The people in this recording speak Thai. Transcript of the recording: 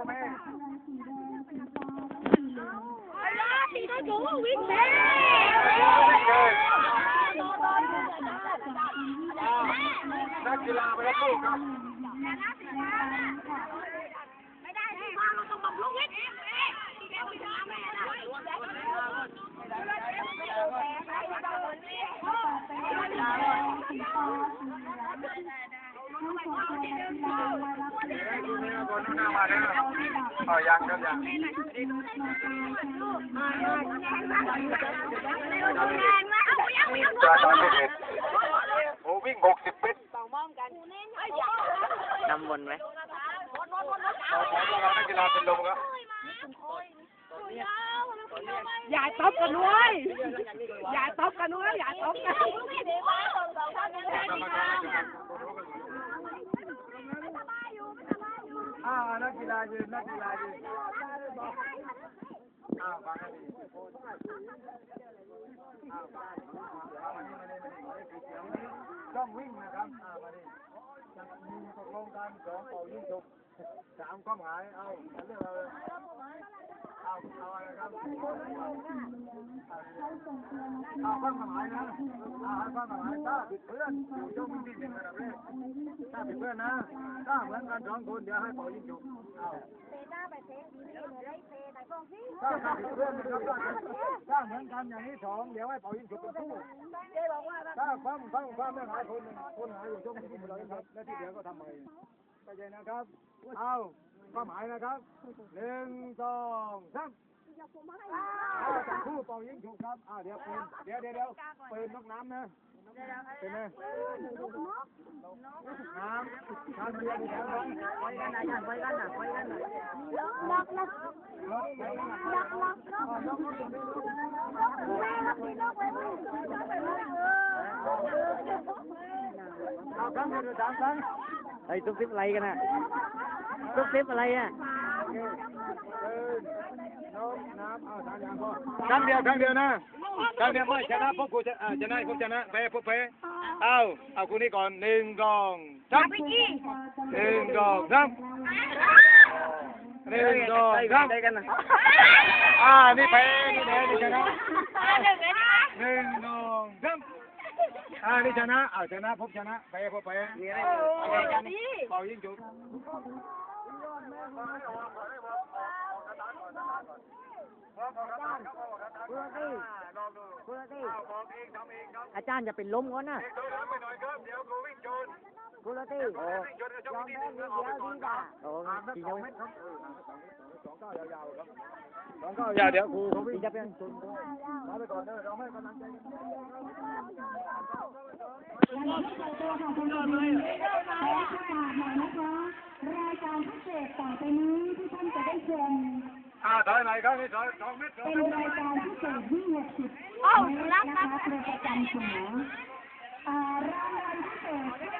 ตัวแม่ตีได้กูวิ่งแม่นักกีฬาไปแล้ว ลูกครับไม่ได้ที่มาเราต้องบังลูกวิ่งแกไม่ทำแม่นะดูนี่นะบนหน้ามาแล้วอ๋อยังครับยังจากตอนที่เห็นโอ้วิ่งหกสิบเมตรนำวนไหมเราขอพวกเรานักกีฬาเป็นลมครับอย่าตบกันด้วยอย่าตบกันด้วยอย่าตบกัน กรรมการนะครับอ่า นักกีฬายืนนักกีฬายืนอ่าฟังให้ดีอ่าฟังมานี่มานี่มานี่มานี่เสียงนี้ต้องวิ่งนะครับอ้ามานี่จะมีตกลงกันสองเป่ายิงฉุบสามข้อหมายเอาเลืองเราเลย เอาเอาอะไรครับเอาความหมายนะเอาความหมายถ้าผิดเพื่อนอยู่ช่วงวิ่งที่หนึ่งระดับแรกถ้าผิดเพื่อนนะถ้าเหมือนกันสองคนเดี๋ยวให้เป่ายิ่งฉุบเอาถ้าถ้าผิดเพื่อนนะครับถ้าเหมือนกันอย่างนี้สองเดี๋ยวให้เป่ายิ่งฉุบเป็นคู่ถ้าฟังฟังฟังไม่หายคนคนหายอยู่ช่วงที่เราครับและที่เหลือก็ทำไป ใหม่เข้าใจนะครับ เอาความหมายนะครับหนึ่งสองสามเอาจับคู่เป่ายิงฉุบครับอ่าเดี๋ยวปืนเดี๋ยวเดี๋ยวเดี๋ยวปืนนกน้ำนะเป็นไงน้ำน้ำเรียนอยู่แล้วนะไว้กันนะไว้กันนะไว้กันนะล็อกล็อกล็อกล็อกล็อกล็อกเอาครั้งเดียวหรือสามครั้ง เฮ้ยซุบซิบอะไรกันอะซุบซิบอะไรอะเดินน้มน้ำเอาสามอย่างพอครั้งเดียวครั้งเดียวนะครั้งเดียวไม่ชนะพวกกูจะอ่าชนะพวกชนะแพ้พวกแพ้เอาเอาคุณนี่ก่อนหนึ่งสองสามหนึ่งสองสามหนึ่งสองสามได้กันนะอ่านี่แพ้นี่แพ้นี่ชนะหนึ่งสองสาม อ่านี่ชนะอ่าชนะพบชนะแพ้พบแพ้เป่ายิงจุดอาจารย์จะเป็นล้มก่อนนะเดี๋ยวกูวิ่งโจน กุลตีโอ้วิ่งชนเอาช่วงที่หนึ่งนะเอาไปก่อนครับโอ้ห่างสักกี่สยองงเมตรครับเออห่างสักสองเมตรสองเก้ายาวๆครับสองเก้ายาวเดี๋ยวครูเขาวิ่งจะเป็นมาไปก่อนเด้อเราให้กำลังใจกันตัวค่ะคุณผู้ชมขอประกาศหน่อยนะคะรายการพิเศษต่อไปนี้ที่ท่านจะได้ชมอ่าถอยไหนครับนี่ถอยสองเมตรสองเป็นเมตรรายการพิเศษที่60เมตรนะคะโดยประจำเสมออ่ารางวัลพิเศษ